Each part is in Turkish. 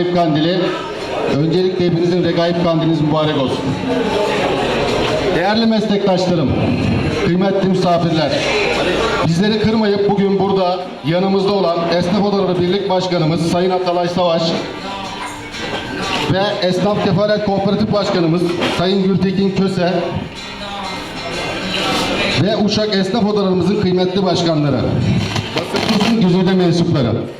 Regaip Kandili. Öncelikle hepinizin Regaip Kandiliniz mübarek olsun. Değerli meslektaşlarım, kıymetli misafirler, bizleri kırmayıp bugün burada yanımızda olan Esnaf Odaları Birlik Başkanımız Sayın Atalay Savaş ve Esnaf Kefalet Kooperatif Başkanımız Sayın Gültekin Köse ve Uşak Esnaf Odalarımızın kıymetli başkanları, basınımızın güzide mensupları.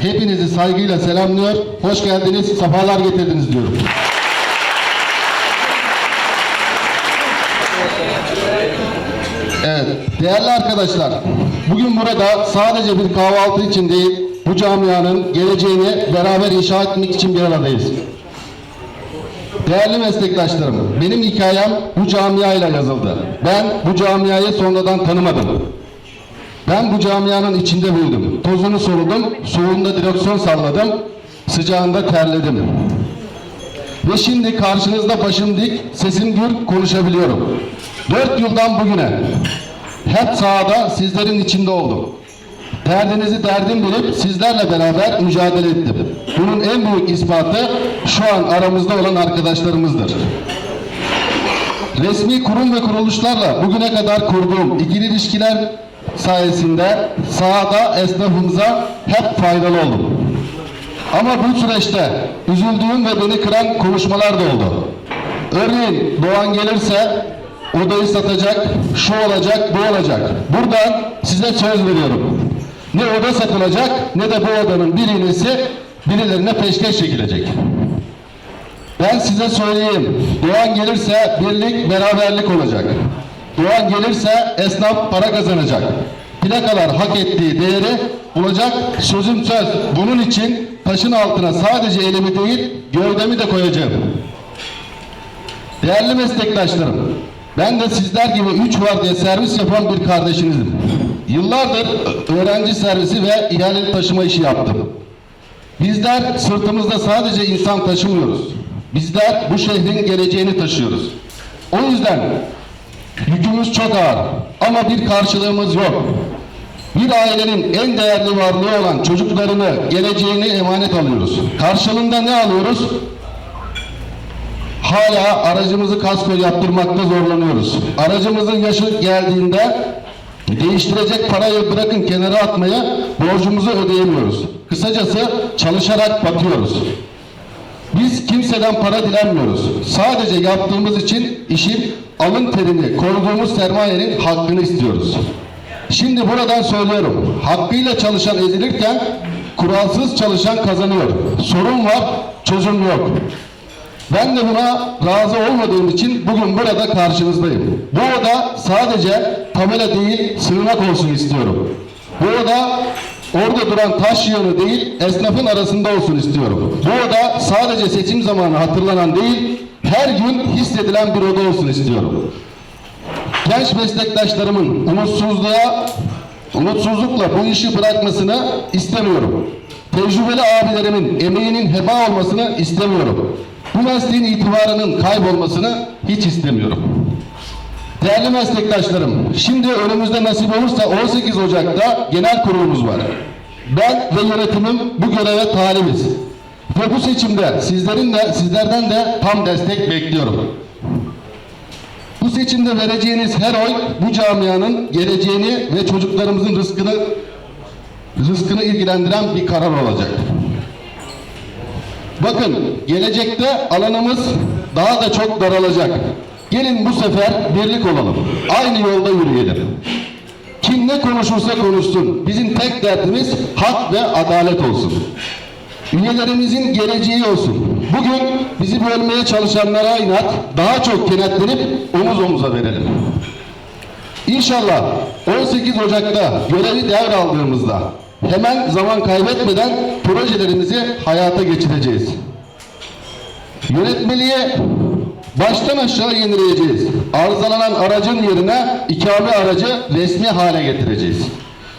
Hepinizi saygıyla selamlıyor, hoş geldiniz, sefalar getirdiniz diyorum. Evet, değerli arkadaşlar, bugün burada sadece bir kahvaltı için değil, bu camianın geleceğini beraber inşa etmek için bir aradayız. Değerli meslektaşlarım, benim hikayem bu camiayla yazıldı. Ben bu camiayı sonradan tanımadım. Ben bu camianın içinde büyüdüm. Tozunu soludum, soğuğunda direksiyon salladım, sıcağında terledim. Ve şimdi karşınızda başım dik, sesim gür, konuşabiliyorum. Dört yıldan bugüne hep sahada sizlerin içinde oldum. Derdinizi derdim bilip sizlerle beraber mücadele ettim. Bunun en büyük ispatı şu an aramızda olan arkadaşlarımızdır. Resmi kurum ve kuruluşlarla bugüne kadar kurduğum ikili ilişkiler sayesinde sahada esnafımıza hep faydalı oldum. Ama bu süreçte üzüldüğüm ve beni kıran konuşmalar da oldu. Örneğin Doğan gelirse odayı satacak, şu olacak, bu olacak. Buradan size söz veriyorum. Ne oda satılacak ne de bu odanın bir iğnesi birilerine peşkeş çekilecek. Ben size söyleyeyim. Doğan gelirse birlik, beraberlik olacak. Doğan gelirse esnaf para kazanacak. Plakalar hak ettiği değeri bulacak. Sözüm söz. Bunun için taşın altına sadece elimi değil, gövdemi de koyacağım. Değerli meslektaşlarım, ben de sizler gibi üç var diye servis yapan bir kardeşinizim. Yıllardır öğrenci servisi ve ihale taşıma işi yaptım. Bizler sırtımızda sadece insan taşımıyoruz. Bizler bu şehrin geleceğini taşıyoruz. O yüzden yükümüz çok ağır ama bir karşılığımız yok. Bir ailenin en değerli varlığı olan çocuklarını, geleceğini emanet alıyoruz. Karşılığında ne alıyoruz? Hala aracımızı kasko yaptırmakta zorlanıyoruz. Aracımızın yaşı geldiğinde değiştirecek parayı bırakın kenara atmaya borcumuzu ödeyemiyoruz. Kısacası çalışarak batıyoruz. Biz kimseden para dilenmiyoruz. Sadece yaptığımız için işin alın terini, koruduğumuz sermayenin hakkını istiyoruz. Şimdi buradan söylüyorum. Hakkıyla çalışan ezilirken kuralsız çalışan kazanıyor. Sorun var, çözüm yok. Ben de buna razı olmadığım için bugün burada karşınızdayım. Bu oda sadece tabela değil, sığınak olsun istiyorum. Bu oda orada duran taş yığını değil, esnafın arasında olsun istiyorum. Bu oda sadece seçim zamanı hatırlanan değil, her gün hissedilen bir oda olsun istiyorum. Genç meslektaşlarımın umutsuzluğa, umutsuzlukla bu işi bırakmasını istemiyorum. Tecrübeli abilerimin emeğinin heba olmasını istemiyorum. Bu mesleğin itibarının kaybolmasını hiç istemiyorum. Değerli meslektaşlarım, şimdi önümüzde nasip olursa 18 Ocak'ta genel kurulumuz var. Ben ve yönetimim bu göreve talibiz. Ve bu seçimde sizlerin de sizlerden de tam destek bekliyorum. Bu seçimde vereceğiniz her oy bu camianın geleceğini ve çocuklarımızın rızkını rızkını ilgilendiren bir karar olacak. Bakın gelecekte alanımız daha da çok daralacak. Gelin bu sefer birlik olalım. Aynı yolda yürüyelim. Kim ne konuşursa konuşsun. Bizim tek derdimiz hak ve adalet olsun. Üyelerimizin geleceği olsun. Bugün bizi bölmeye çalışanlara inat, daha çok kenetlenip omuz omuza verelim. İnşallah 18 Ocak'ta görevi devraldığımızda hemen zaman kaybetmeden projelerimizi hayata geçireceğiz. Yönetmeliğe baştan aşağı yenileyeceğiz. Arızalanan aracın yerine ikame aracı resmi hale getireceğiz.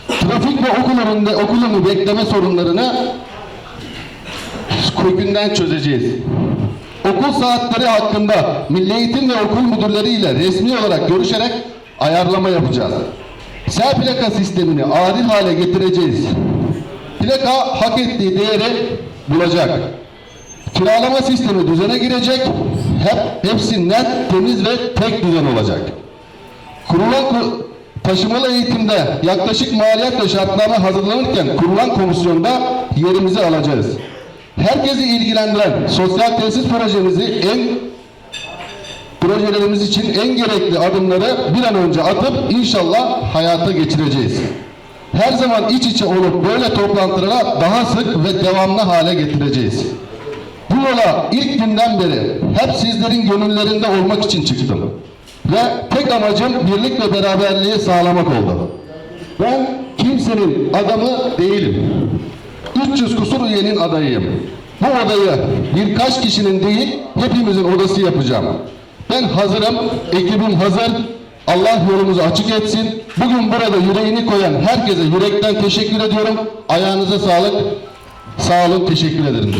Trafik ve okul önünde okul önü bekleme sorunlarını kökünden çözeceğiz. Okul saatleri hakkında Milli Eğitim ve okul müdürleriyle resmi olarak görüşerek ayarlama yapacağız. S plaka sistemini adil hale getireceğiz. Plaka hak ettiği değeri bulacak. Kiralama sistemi düzene girecek. Hep hepsi net, temiz ve tek düzen olacak. Kurulan ku- taşımalı eğitimde yaklaşık maliyet ve şartname hazırlanırken kurulan komisyonda yerimizi alacağız. Herkesi ilgilendiren sosyal tesis projemizi en projelerimiz için en gerekli adımları bir an önce atıp inşallah hayata geçireceğiz. Her zaman iç içe olup böyle toplantılara daha sık ve devamlı hale getireceğiz. Bu yola ilk günden beri hep sizlerin gönüllerinde olmak için çıktım. Ve tek amacım birlik ve beraberliği sağlamak oldu. Ben kimsenin adamı değilim. 300 kusur üyenin adayıyım. Bu odayı birkaç kişinin değil, hepimizin odası yapacağım. Ben hazırım, ekibim hazır. Allah yolumuzu açık etsin. Bugün burada yüreğini koyan herkese yürekten teşekkür ediyorum. Ayağınıza sağlık. Sağ olun, teşekkür ederim.